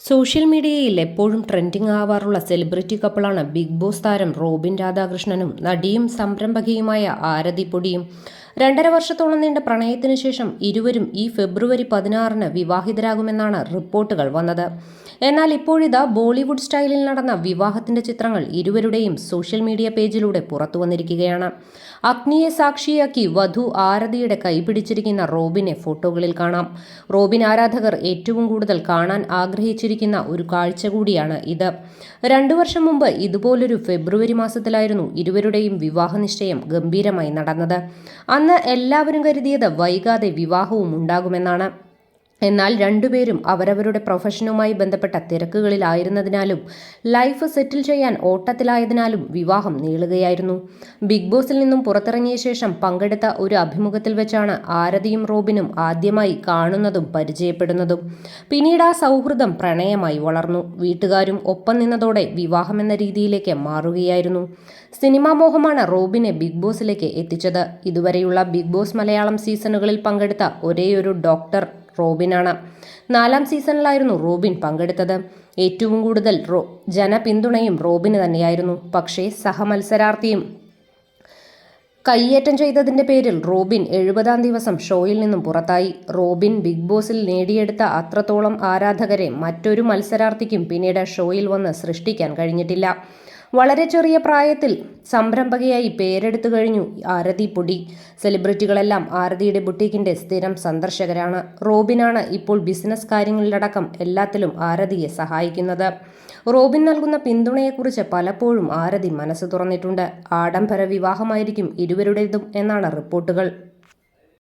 Social മീഡിയയിൽ എപ്പോഴും trending ആവാറുള്ള സെലിബ്രിറ്റി കപ്പിളാണ് ബിഗ് ബോസ് താരം റോബിൻ രാധാകൃഷ്ണനും നടിയും സംരംഭകയുമായ ആരതി പൊടിയും. രണ്ടര വർഷത്തോളം നീണ്ട പ്രണയത്തിനു ശേഷം ഇരുവരും ഈ ഫെബ്രുവരി പതിനാറിന് വിവാഹിതരാകുമെന്നാണ് റിപ്പോർട്ടുകൾ വന്നത്. എന്നാൽ ഇപ്പോഴിതാ ബോളിവുഡ് സ്റ്റൈലിൽ നടന്ന വിവാഹത്തിന്റെ ചിത്രങ്ങൾ ഇരുവരുടെയും സോഷ്യൽ മീഡിയ പേജിലൂടെ പുറത്തു വന്നിരിക്കുകയാണ്. അഗ്നിയെ സാക്ഷിയാക്കി വധു ആരതിയുടെ കൈപിടിച്ചിരിക്കുന്ന റോബിനെ ഫോട്ടോകളിൽ കാണാം. റോബിൻ ആരാധകർ ഏറ്റവും കൂടുതൽ കാണാൻ ആഗ്രഹിച്ചിരിക്കുന്ന ഒരു കാഴ്ച കൂടിയാണ് ഇത്. രണ്ടു വർഷം മുമ്പ് ഇതുപോലൊരു ഫെബ്രുവരി മാസത്തിലായിരുന്നു ഇരുവരുടെയും വിവാഹനിശ്ചയം ഗംഭീരമായി നടന്നത്. അന്ന് എല്ലാവരും കരുതിയത് വൈകാതെ വിവാഹവും ഉണ്ടാകുമെന്നാണ് എന്നാൽ രണ്ടുപേരും അവരവരുടെ പ്രൊഫഷനുമായി ബന്ധപ്പെട്ട തിരക്കുകളിലായിരുന്നതിനാലും ലൈഫ് സെറ്റിൽ ചെയ്യാൻ ഓട്ടത്തിലായതിനാലും വിവാഹം നീളുകയായിരുന്നു. ബിഗ് ബോസിൽ നിന്നും പുറത്തിറങ്ങിയ ശേഷം പങ്കെടുത്ത ഒരു അഭിമുഖത്തിൽ വെച്ചാണ് ആരതിയും റോബിനും ആദ്യമായി കാണുന്നതും പരിചയപ്പെടുന്നതും. പിന്നീട് ആ സൗഹൃദം പ്രണയമായി വളർന്നു. വീട്ടുകാരും ഒപ്പം നിന്നതോടെ വിവാഹമെന്ന രീതിയിലേക്ക് മാറുകയായിരുന്നു. സിനിമാ മോഹമാണ് റോബിനെ ബിഗ് ബോസിലേക്ക് എത്തിച്ചത്. ഇതുവരെയുള്ള ബിഗ് ബോസ് മലയാളം സീസണുകളിൽ പങ്കെടുത്ത ഒരേയൊരു ഡോക്ടർ റോബിനാണ്. നാലാം സീസണിലായിരുന്നു റോബിൻ പങ്കെടുത്തത്. ഏറ്റവും കൂടുതൽ റോ ജനപിന്തുണയും റോബിന് തന്നെയായിരുന്നു. പക്ഷേ സഹമത്സരാർത്ഥിയും കയ്യേറ്റം ചെയ്തതിന്റെ പേരിൽ റോബിൻ എഴുപതാം ദിവസം ഷോയിൽ നിന്നും പുറത്തായി. റോബിൻ ബിഗ് ബോസിൽ നേടിയെടുത്ത അത്രത്തോളം ആരാധകരെ മറ്റൊരു മത്സരാർത്ഥിക്കും പിന്നീട് ഷോയിൽ വന്ന് സൃഷ്ടിക്കാൻ കഴിഞ്ഞിട്ടില്ല. വളരെ ചെറിയ പ്രായത്തിൽ സംരംഭകയായി പേരെടുത്തു കഴിഞ്ഞു. ആരതി പൊടി. സെലിബ്രിറ്റികളെല്ലാം ആരതിയുടെ ബുട്ടീക്കിന്റെ സ്ഥിരം സന്ദർശകരാണ്. റോബിനാണ് ഇപ്പോൾ ബിസിനസ് കാര്യങ്ങളിലടക്കം എല്ലാത്തിലും ആരതിയെ സഹായിക്കുന്നത്. റോബിൻ നൽകുന്ന പിന്തുണയെക്കുറിച്ച് പലപ്പോഴും ആരതി മനസ്സ് തുറന്നിട്ടുണ്ട്. ആഡംബര വിവാഹമായിരിക്കും ഇരുവരുടേതും എന്നാണ് റിപ്പോർട്ടുകൾ.